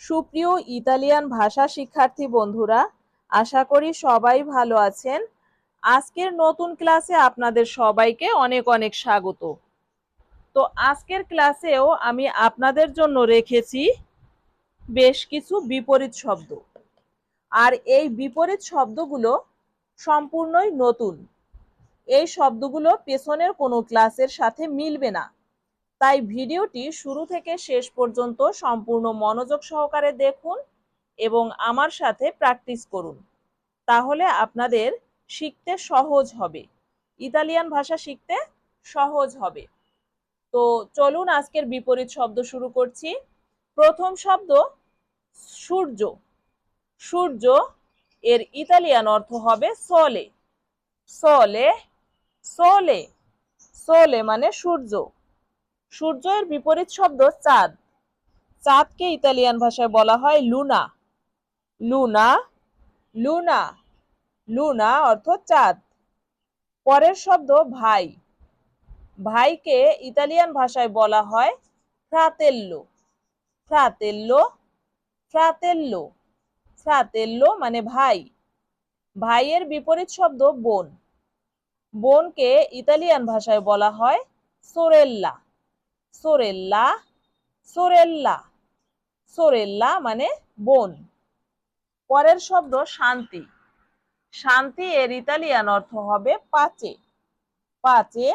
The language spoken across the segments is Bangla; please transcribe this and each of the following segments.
সুপ্রিয় ইতালিয়ান ভাষা শিক্ষার্থী বন্ধুরা, আশা করি সবাই ভালো আছেন। আজকের নতুন ক্লাসে আপনাদের সবাইকে অনেক অনেক স্বাগত। তো আজকের ক্লাসেও আমি আপনাদের জন্য রেখেছি বেশ কিছু বিপরীত শব্দ। আর এই বিপরীত শব্দগুলো সম্পূর্ণই নতুন। এই শব্দগুলো পেছনের কোনো ক্লাসের সাথে মিলবে না। তাই ভিডিওটি শুরু থেকে শেষ পর্যন্ত সম্পূর্ণ মনোযোগ সহকারে দেখুন এবং আমার সাথে প্র্যাকটিস করুন। তাহলে আপনাদের শিখতে সহজ হবে। ইতালিয়ান ভাষা শিখতে সহজ হবে। তো চলুন আজকের বিপরীত শব্দ শুরু করছি। প্রথম শব্দ সূর্য। সূর্য এর ইতালিয়ান অর্থ হবে সোলে। সোলে সোলে সোলে মানে সূর্য। সূর্য এর বিপরীত শব্দ চাঁদ। চাঁদকে ইতালিয়ান ভাষায় বলা হয় লুনা। লুনা লুনা লুনা অর্থ চাঁদ। পরের শব্দ ভাই। ভাইকে ইতালিয়ান ভাষায় বলা হয় ফ্রাতেল্লো। ফ্রাতেল্লো ফ্রাতেল্লো ফ্রাতেল্লো মানে ভাই। ভাইয়ের বিপরীত শব্দ বোন। বোনকে ইতালিয়ান ভাষায় বলা হয় সোরেল্লা। সোরেল্লা সোরেল্লা সোরেল্লা মানে বোন। পরের শব্দ শান্তি। শান্তি এর ইতালিয়ান অর্থ হবে পাচে। পাচে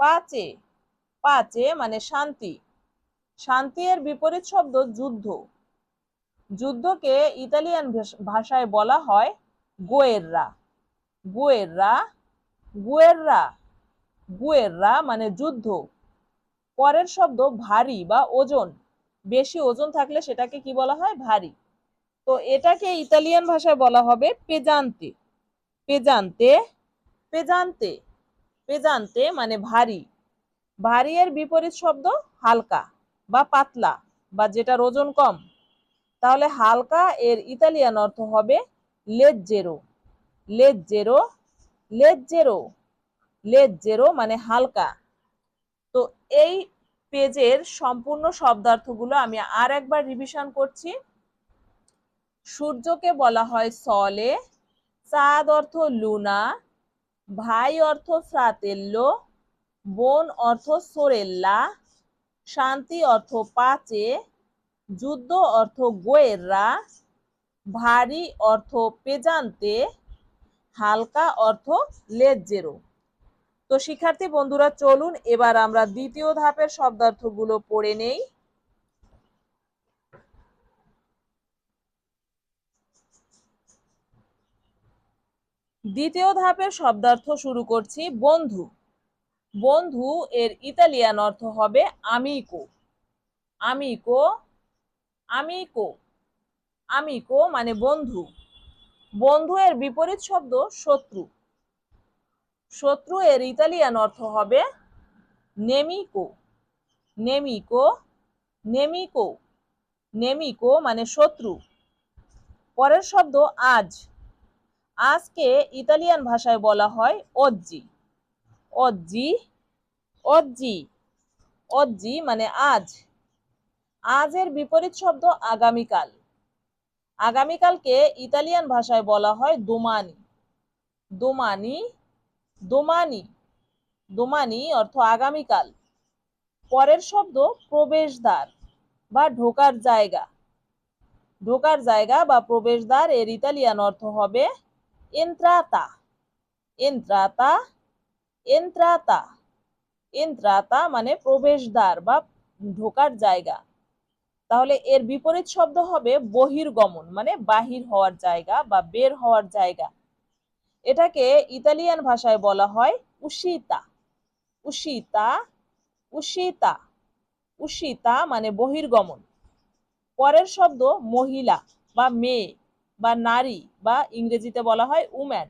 পাচে। পাচে মানে শান্তি। শান্তি এর বিপরীত শব্দ যুদ্ধ। যুদ্ধকে ইতালিয়ান ভাষায় বলা হয় গোয়েররা। গোয়েররা, গুয়েররা। গুয়েররা মানে যুদ্ধ। পরের শব্দ ভারী বা ওজন। বেশি ওজন থাকলে সেটাকে কি বলা হয়? ভারী। তো এটাকে ইতালিয়ান ভাষায় বলা হবে পেজান্তে। পেজান্তে পেজান্তে পেজান্তে মানে ভারী। ভারী এর বিপরীত শব্দ হালকা বা পাতলা বা যেটার ওজন কম। তাহলে হালকা এর ইতালিয়ান অর্থ হবে লেজ্জেরো। লেজ্জেরো লেজ্জেরো লেজ্জেরো মানে হালকা। তো এই পেজের সম্পূর্ণ শব্দার্থগুলো আমি আর একবার রিভিশন করছি। সূর্যকে বলা হয় সলে, চাঁদ অর্থ লুনা, ভাই অর্থ ফ্রাতেল্লো বোন অর্থ সোরেল্লা, শান্তি অর্থ পাচে, যুদ্ধ অর্থ গোয়েররা, ভারী অর্থ পেজান্তে, হালকা অর্থ লেজ্জেরো। তো শিক্ষার্থী বন্ধুরা, চলুন, এবার আমরা দ্বিতীয় ধাপের শব্দার্থগুলো পড়ে নেই। দ্বিতীয় ধাপের শব্দার্থ শুরু করছি, বন্ধু। বন্ধু এর ইতালিয়ান অর্থ হবে আমিকো আমিকো আমিকো আমিকো মানে বন্ধু। বন্ধু এর বিপরীত শব্দ শত্রু। শত্রু এর ইতালিয়ান অর্থ হবে নেমিকো। নেমিকো নেমিকো নেমিকো মানে শত্রু। পরের শব্দ আজ। আজকে ইতালিয়ান ভাষায় বলা হয় অজ্জি। অজ্জি অজ্জি অজ্জি মানে আজ। আজের বিপরীত শব্দ আগামীকাল। আগামীকালকে ইতালিয়ান ভাষায় বলা হয় দোমানি। দোমানি দোমানি দোমানি অর্থ আগামীকাল। পরের শব্দ প্রবেশদ্বার বা ঢোকার জায়গা। ঢোকার জায়গা বা প্রবেশদ্বার এর ইতালিয়ান অর্থ হবে এন্ত্রাতা। এন্ত্রাতা এন্ত্রাতা। এন্ত্রাতা মানে প্রবেশদ্বার বা ঢোকার জায়গা। তাহলে এর বিপরীত শব্দ হবে বহির্গমন মানে বাহির হওয়ার জায়গা বা বের হওয়ার জায়গা। এটাকে ইতালিয়ান ভাষায় বলা হয় উশিতা উশিতা উশিতা উশিতা মানে বহির্গমন। পরের শব্দ মহিলা বা মেয়ে বা নারী বা ইংরেজিতে বলা হয় উম্যান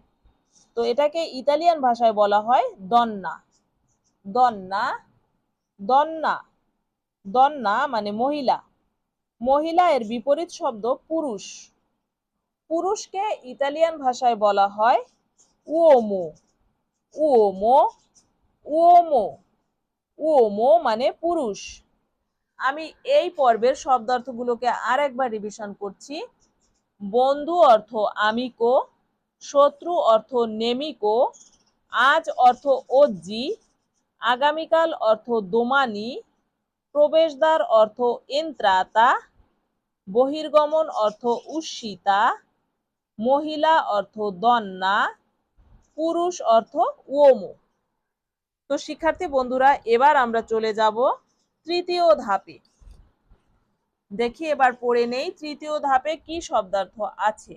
তো এটাকে ইতালিয়ান ভাষায় বলা হয় দন্না দন্না দন্না দন্না মানে মহিলা। মহিলা এর বিপরীত শব্দ পুরুষ পুরুষকে ইতালিয়ান ভাষায় বলা হয় উওমো উওমো উওমো উওমো মানে পুরুষ। আমি এই পর্বের শব্দার্থগুলোকে আর একবার রিভিশন করছি। বন্ধু অর্থ আমিকো, শত্রু অর্থ নেমিকো, আজ অর্থ অজ্জি, আগামীকাল অর্থ দোমানি, প্রবেশদ্বার অর্থ এন্ত্রাতা, বহির্গমন অর্থ উস্সিতা মহিলা অর্থ দন্না পুরুষ অর্থ ওমো। তো শিক্ষার্থী বন্ধুরা, এবার আমরা চলে যাব তৃতীয় ধাপে। দেখি, এবার পড়ে নেই, তৃতীয় ধাপে কি শব্দার্থ আছে?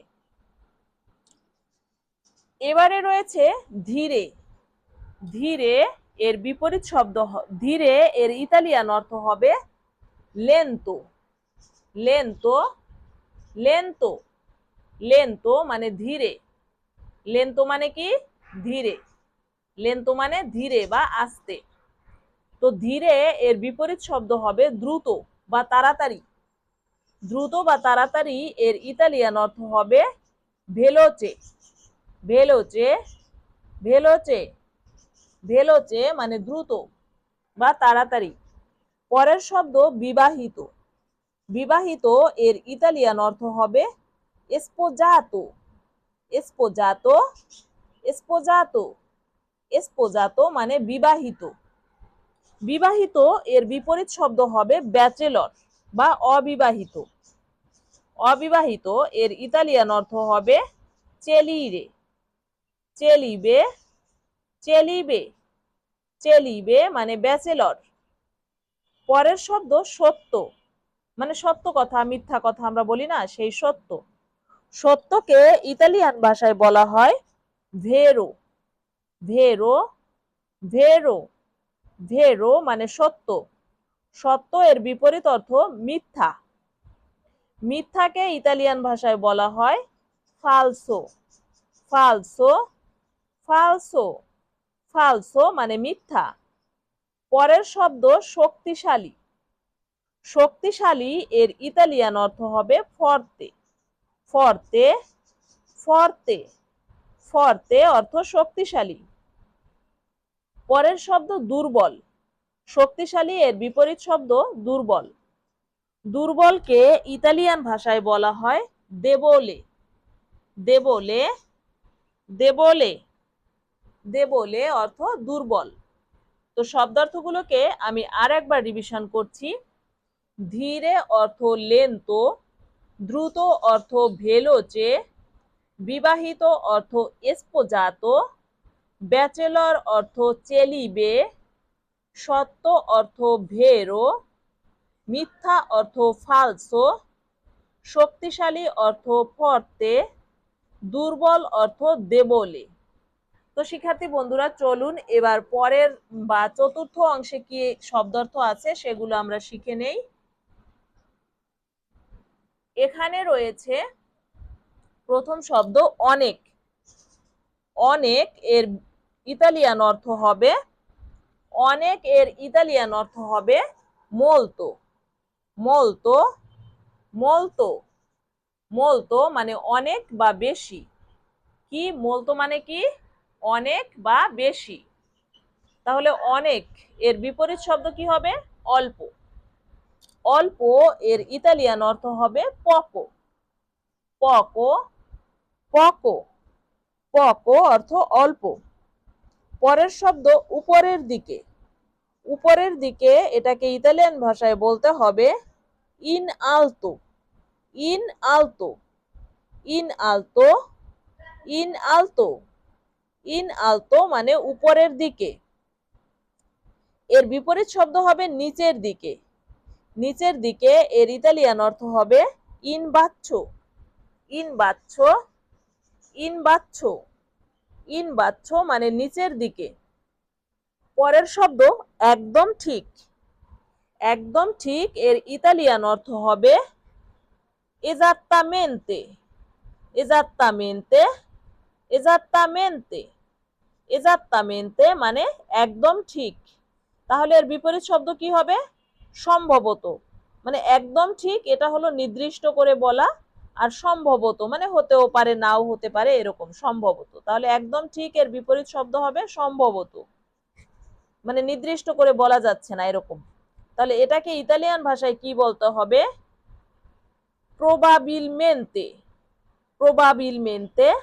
এবারে রয়েছে ধীরে। ধীরে এর বিপরীত শব্দ ধীরে এর ইতালিয়ান অর্থ হবে লেন্তো। লেন্তো লেন্তো। লেন্তো মানে ধীরে। লেন্তো মানে কি? ধীরে। লেন্তো মানে ধীরে বা আস্তে। তো ধীরে এর বিপরীত শব্দ হবে দ্রুত বা তাড়াতাড়ি। দ্রুত বা তাড়াতাড়ি এর ইতালিয়ান অর্থ হবে ভেলোচে। ভেলোচে ভেলোচে ভেলোচে মানে দ্রুত বা তাড়াতাড়ি। পরের শব্দ বিবাহিত। বিবাহিত এর ইতালিয়ান অর্থ হবে এসপোজাতো এসপোজাতো এসপোজাতো এসপোজাতো মানে বিবাহিত। বিবাহিত এর বিপরীত শব্দ হবে ব্যাচেলর বা অবিবাহিত। অবিবাহিত এর ইতালিয়ান অর্থ হবে চেলিরে। চেলিবে চেলিবে চেলিবে মানে ব্যাচেলর। পরের শব্দ সত্য মানে সত্য কথা, মিথ্যা কথা আমরা বলি না, সেই সত্য। সত্যকে ইতালিয়ান ভাষায় বলা হয় ভেরো ভেরো ভেরো ভেরো মানে সত্য। সত্য এর বিপরীত অর্থ মিথ্যা। মিথ্যাকে ইতালিয়ান ভাষায় বলা হয় ফালসো ফালসো ফালসো ফালসো মানে মিথ্যা। পরের শব্দ শক্তিশালী। শক্তিশালী এর ইতালিয়ান অর্থ হবে ফর্তে ফর্তে ফর্তে ফর্তে অর্থ শক্তিশালী। পরের শব্দ দুর্বল। শক্তিশালী এর বিপরীত শব্দ দুর্বল। দুর্বলকে ইতালিয়ান ভাষায় বলা হয় দেবোলে। দেবোলে দেবোলে দেবোলে অর্থ দুর্বল। তো শব্দার্থগুলোকে আমি আর একবার রিভিশন করছি। ধীরে অর্থ লেন্তো দ্রুত অর্থ ভেলোচে বিবাহিত অর্থ এসপোজাত, ব্যাচেলর অর্থ চেলিবে, সত্য অর্থ ভেরো, মিথ্যা অর্থ ফালসো শক্তিশালী অর্থ ফর্তে, দুর্বল অর্থ দেবলে। তো শিক্ষার্থী বন্ধুরা, চলুন এবার পরের বা চতুর্থ অংশে কি শব্দার্থ আছে সেগুলো আমরা শিখে নেই। এখানে রয়েছে প্রথম শব্দ অনেক। অনেক এর ইতালিয়ান অর্থ হবে, অনেক এর ইতালিয়ান অর্থ হবে মোলতো। মোলতো মোলতো মোলতো মানে অনেক বা বেশি। কি? মোলতো মানে কি? অনেক বা বেশি। তাহলে অনেক এর বিপরীত শব্দ কি হবে? অল্প। অল্প এর ইতালিয়ান অর্থ হবে পকো। পকো পকো পকো অর্থ অল্প। পরের শব্দ উপরের দিকে। উপরের দিকে এটাকে ইতালিয়ান ভাষায় বলতে হবে ইন আলতো। ইন আলতো। ইন আলতো। ইন আলতো। ইন আলতো মানে উপরের দিকে। এর বিপরীত শব্দ হবে নিচের দিকে। নিচের দিকে এর ইতালিয়ান অর্থ হবে ইন বাচ্চো। ইন বাচ্চো ইন বাচ্চো ইন বাচ্চো মানে নিচের দিকে। পরের শব্দ একদম ঠিক। একদম ঠিক এর ইতালিয়ান অর্থ হবে esattamente esattamente esattamente esattamente মানে একদম ঠিক। তাহলে এর বিপরীত শব্দ কি হবে? সম্ভবত। মানে একদম ঠিক এটা হলো নির্দিষ্ট করে বলা আর সম্ভবত মানে হতেও পারে, নাও হতে পারে, এরকম সম্ভবত। তাহলে একদম ঠিক এর বিপরীত শব্দ হবে সম্ভবত। মানে নির্দিষ্ট করে বলা যাচ্ছে না এরকম। তাহলে এটাকে ইতালিয়ান ভাষায় কি বলতে হবে? প্রবাবিলমেন্তে। প্রবাবিলমেন্তে।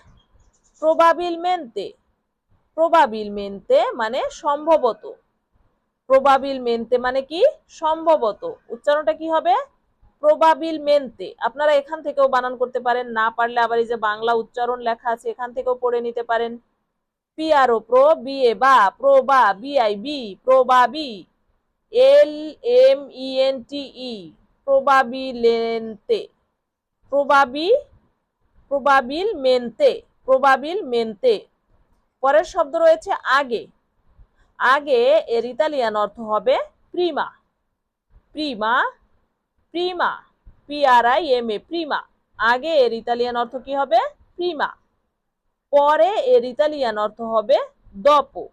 প্রবাবিলমেন্তে। প্রবাবিলমেন্তে মানে সম্ভবত। প্রবাবিল প্রবাবিলমেন্তে মানে কি? সম্ভবত। উচ্চারণটা কি হবে? প্রবাবিলমেন্তে আপনারা এখান থেকেও বানান করতে পারেন, না পারলে আবার এই যে বাংলা উচ্চারণ লেখা আছে, এখান থেকেও পড়ে নিতে পারেন। পিআরও প্রো বি এ বা প্রো বা B I B প্রবাবি L M E N T E প্রবাবিলেন্তে। প্রবাবি, প্রবাবিল মেনতে প্রবাবিল মেনতে পরের শব্দ রয়েছে আগে। আগে এর ইতালিয়ান অর্থ হবে প্রিমা। প্রিমা Prima P R I M A Prima. আগে এর ইতালিয়ান অর্থ কি হবে? প্রিমা। পরে এর ইতালিয়ান অর্থ হবে দপো।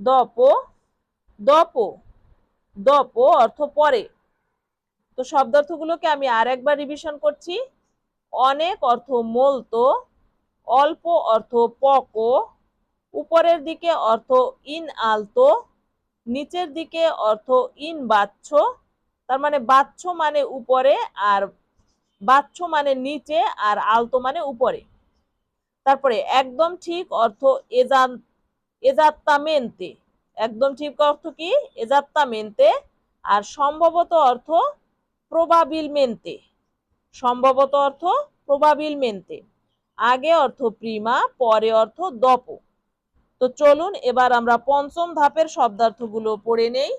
দপো দপো। দপো অর্থ পরে। তো শব্দার্থগুলোকে আমি আর একবার রিভিশন করছি। অনেক অর্থ মলতো, অল্প অর্থ পকো। উপরের দিকে অর্থ ইন আলতো নিচের দিকে অর্থ ইন বাচ্চ তার মানে বাচ্চ মানে উপরে আর বাচ্চ মানে নিচে আর আলতো মানে উপরে। তারপরে একদম ঠিক অর্থ এজান, এজাত্তামেন্তে। একদম ঠিক অর্থ কি? এজাত্তামেন্তে। আর সম্ভবত অর্থ প্রবাবিলমেন্তে। সম্ভবত অর্থ প্রবাবিলমেন্তে। আগে অর্থ প্রিমা, পরে অর্থ দপ। তো চলুন এবার আমরা পঞ্চম ধাপের শব্দার্থগুলো পড়ে নেই।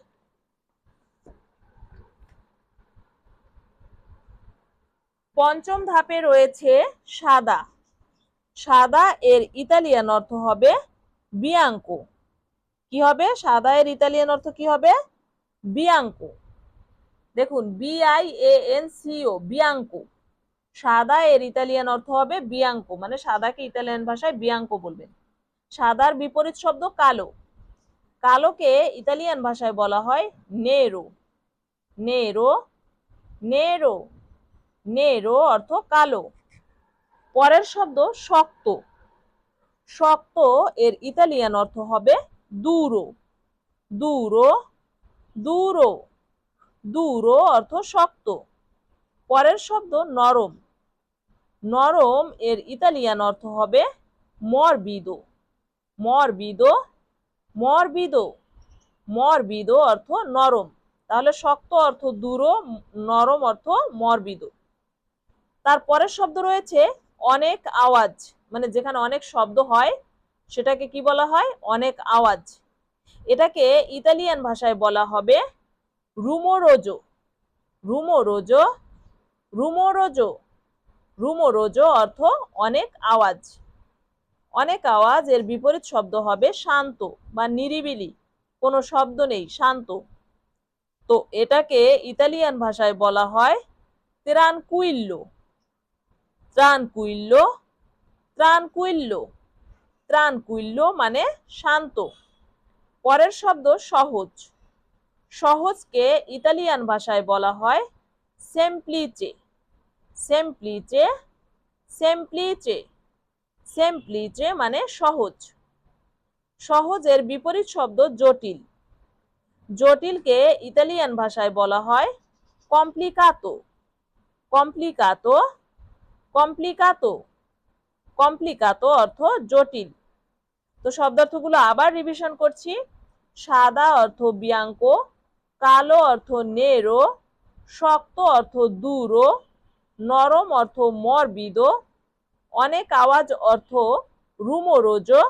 পঞ্চম ধাপে রয়েছে সাদা। সাদা এর ইতালিয়ান অর্থ হবে বিয়াঙ্কো। কি হবে? সাদা এর ইতালিয়ান অর্থ কি হবে? বিয়াঙ্কো। দেখুন B I A N C O বিয়াঙ্কো। সাদা এর ইতালিয়ান অর্থ হবে বিয়াঙ্কো মানে সাদাকে ইতালিয়ান ভাষায় বিয়াঙ্কো বলবেন। সাদার বিপরীত শব্দ কালো। কালোকে ইতালিয়ান ভাষায় বলা হয় নেরো। Narrow narrow. নেরো অর্থ কালো। পরের শব্দ শক্ত। শক্ত এর ইতালিয়ান অর্থ হবে দূরো। দূরো দূরো। দূরো অর্থ শক্ত। পরের শব্দ নরম। নরম এর ইতালিয়ান অর্থ হবে মরবিদো। মরবিদো মরবিদো। মরবিদো অর্থ নরম। তাহলে শক্ত অর্থ দূরো, নরম অর্থ মরবিদো। তারপরের শব্দ রয়েছে অনেক আওয়াজ মানে যেখানে অনেক শব্দ হয়, সেটাকে কি বলা হয়? অনেক আওয়াজ। এটাকে ইতালিয়ান ভাষায় বলা হবে রুমোরোজো। রুমোরোজো রুমোরোজো রুমোরোজো অর্থ অনেক আওয়াজ। অনেক আওয়াজ এর বিপরীত শব্দ হবে শান্ত বা নিরিবিলি। কোনো শব্দ নেই, শান্ত। তো এটাকে ইতালিয়ান ভাষায় বলা হয় ত্রানকুইল্লো। ত্রানকুইল্লো ত্রানকুইল্লো ত্রানকুইল্লো মানে শান্ত। পরের শব্দ সহজ। সহজকে ইতালিয়ান ভাষায় বলা হয় সেমপ্লিচে সেমপ্লিচে সেমপ্লিচে সেমপ্লিচে মানে সহজ। সহজের বিপরীত শব্দ জটিল। জটিলকে ইতালিয়ান ভাষায় বলা হয় কমপ্লিকাতো কমপ্লিকাতো কমপ্লিকাতো। কমপ্লিকাতো অর্থ জটিল। তো শব্দার্থগুলো আবার রিভিশন করছি। সাদা অর্থ বিয়াঙ্কো, কালো অর্থ নেরো, শক্ত অর্থ দূরো, নরম অর্থ মরবিদো, অনেক আওয়াজ অর্থ রুমোরোজো,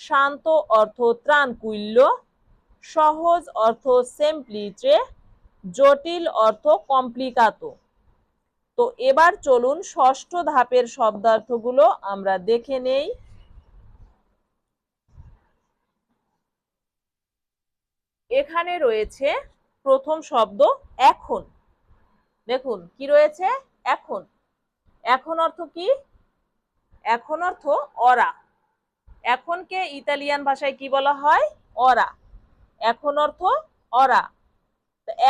শান্ত অর্থ ত্রাণকুল্য, সহজ অর্থ সেমপ্লিচে জটিল অর্থ কমপ্লিকাতো। তো এবার চলুন ষষ্ঠ ধাপের শব্দার্থগুলো আমরা দেখে নেই। এখানে রয়েছে প্রথম শব্দ এখন। দেখুন, কি রয়েছে? এখন। এখন অর্থ কি? এখন অর্থ অরা। এখনকে ইতালিয়ান ভাষায় কি বলা হয়? অরা। এখন অর্থ অরা।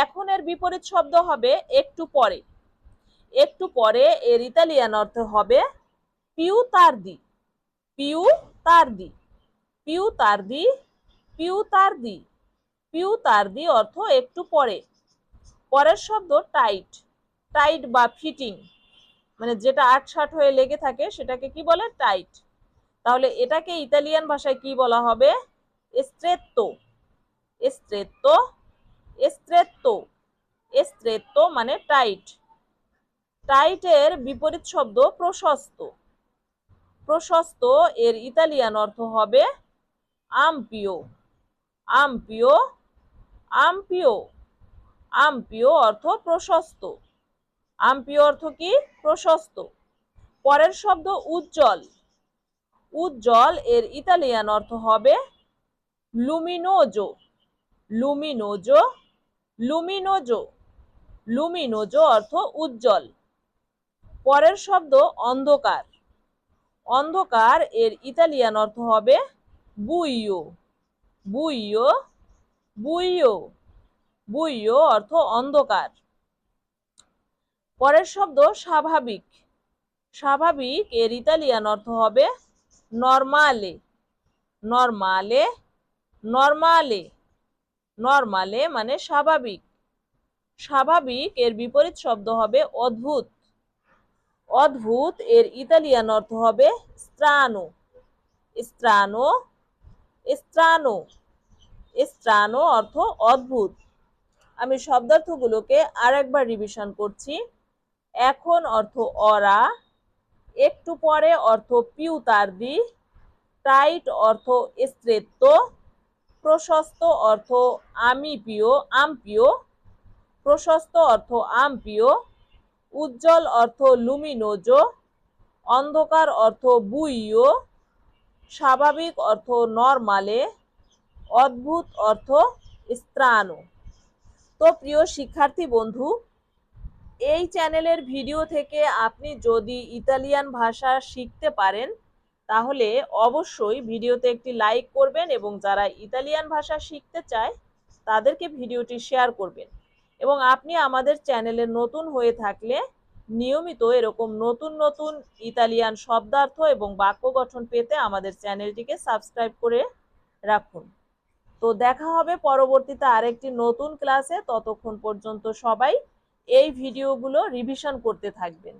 এখনের বিপরীত শব্দ হবে একটু পরে। একটু পরে এর ইতালিয়ান অর্থ হবে পিউ তারদি পিউ তারদি পিউ তারদি পিউ তারদি পিউ তারদি অর্থ একটু পরে। পরের শব্দ টাইট। টাইট বা ফিটিং। মানে যেটা আটসাট হয়ে লেগে থাকে সেটাকে কি বলে? টাইট। তাহলে এটাকে ইতালিয়ান ভাষায় কি বলা হবে? এস্ট্রেত্তো। এস্ট্রেত্তো। এস্ট্রেত্তো। এস্ট্রেত্তো মানে টাইট। টাইটের বিপরীত শব্দ প্রশস্ত। প্রশস্ত এর ইতালিয়ান অর্থ হবে আমপিও আমপিও আমপিও আমপিও অর্থ প্রশস্ত। আমপিও অর্থ কি? প্রশস্ত। পরের শব্দ উজ্জ্বল। উজ্জ্বল এর ইতালিয়ান অর্থ হবে লুমিনোজো। লুমিনোজো লুমিনোজো। লুমিনোজো অর্থ উজ্জ্বল। পরের শব্দ অন্ধকার। অন্ধকার এর ইতালিয়ান অর্থ হবে বুইও বুইও বুইও বুইও অর্থ অন্ধকার। পরের শব্দ স্বাভাবিক। স্বাভাবিক এর ইতালিয়ান অর্থ হবে নরমালে। নরমালে নরমালে। নরমালে মানে স্বাভাবিক। স্বাভাবিক এর বিপরীত শব্দ হবে অদ্ভুত। অদ্ভুত, এর ইতালিয়ান অর্থ হবে স্ত্রানো স্ত্রানো স্ত্রানো স্ত্রানো অর্থ অদ্ভুত। আমি শব্দার্থগুলোকে আরেকবার রিভিশন করছি। এখন অর্থ অরা, একটু পরে অর্থ পিউ তারদি টাইট অর্থ স্ত্রেত্ব, প্রশস্ত অর্থ আমি পিও আমপিও প্রশস্ত অর্থ আমপিও উজ্জ্বল অর্থ লুমিনোজো অন্ধকার অর্থ বুইও স্বাভাবিক অর্থ নরমালে অদ্ভুত অর্থ স্ত্রানো তো প্রিয় শিক্ষার্থী বন্ধু, এই চ্যানেলের ভিডিও থেকে আপনি যদি ইতালিয়ান ভাষা শিখতে পারেন, তাহলে অবশ্যই ভিডিওতে একটি লাইক করবেন এবং যারা ইতালিয়ান ভাষা শিখতে চায়, তাদেরকে ভিডিওটি শেয়ার করবেন। এবং আপনি আমাদের চ্যানেলে নতুন হয়ে থাকলে নিয়মিত এরকম নতুন নতুন ইতালিয়ান শব্দার্থ এবং বাক্য গঠন পেতে আমাদের চ্যানেলটিকে সাবস্ক্রাইব করে রাখুন। তো দেখা হবে পরবর্তীতে আরেকটি নতুন ক্লাসে। ততক্ষণ পর্যন্ত সবাই এই ভিডিওগুলো রিভিশন করতে থাকবেন।